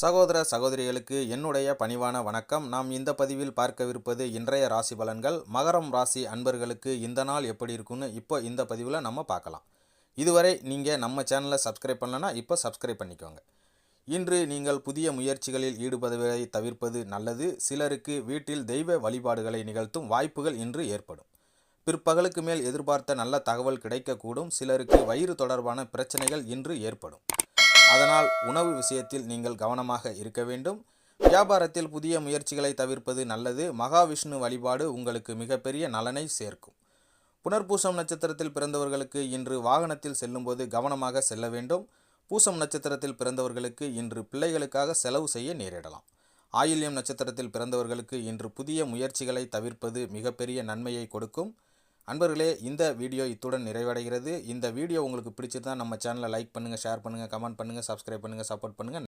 சகோதர சகோதரிகளுக்கு என்னுடைய பணிவான வணக்கம். நாம் இந்த பதிவில் பார்க்கவிருப்பது இன்றைய ராசி பலன்கள். மகரம் ராசி அன்பர்களுக்கு இந்த நாள் எப்படி இருக்குன்னு இப்போ இந்த பதிவில் நம்ம பார்க்கலாம். இதுவரை நீங்கள் நம்ம சேனலை சப்ஸ்கிரைப் பண்ணலன்னா இப்போ சப்ஸ்கிரைப் பண்ணிக்கோங்க. இன்று நீங்கள் புதிய முயற்சிகளில் ஈடுபடுவதை தவிர்ப்பது நல்லது. சிலருக்கு வீட்டில் தெய்வ வழிபாடுகளை நிகழ்த்தும் வாய்ப்புகள் இன்று ஏற்படும். பிற்பகலுக்கு மேல் எதிர்பார்த்த நல்ல தகவல் கிடைக்கக்கூடும். சிலருக்கு வயிறு தொடர்பான பிரச்சனைகள் இன்று ஏற்படும். அதனால் உணவு விஷயத்தில் நீங்கள் கவனமாக இருக்க வேண்டும். வியாபாரத்தில் புதிய முயற்சிகளை தவிர்ப்பது நல்லது. மகாவிஷ்ணு வழிபாடு உங்களுக்கு மிகப்பெரிய நலனை சேர்க்கும். புனர்பூசம் நட்சத்திரத்தில் பிறந்தவர்களுக்கு இன்று வாகனத்தில் செல்லும்போது கவனமாக செல்ல வேண்டும். பூசம் நட்சத்திரத்தில் பிறந்தவர்களுக்கு இன்று பிள்ளைகளுக்காக செலவு செய்ய நேரிடலாம். ஆயில்யம் நட்சத்திரத்தில் பிறந்தவர்களுக்கு இன்று புதிய முயற்சிகளை தவிர்ப்பது மிகப்பெரிய நன்மையை கொடுக்கும். அன்பர்களே இந்த வீடியோ இத்துடன் நிறைவடைகிறது. இந்த வீடியோ உங்களுக்கு பிடிச்சிருந்தா நம்ம சேனலை லைக் பண்ணுங்கள் ஷேர் பண்ணுங்கள் கமெண்ட் பண்ணுங்கள் சப்ஸ்கிரைப் பண்ணுங்கள் சப்போர்ட் பண்ணுங்கள்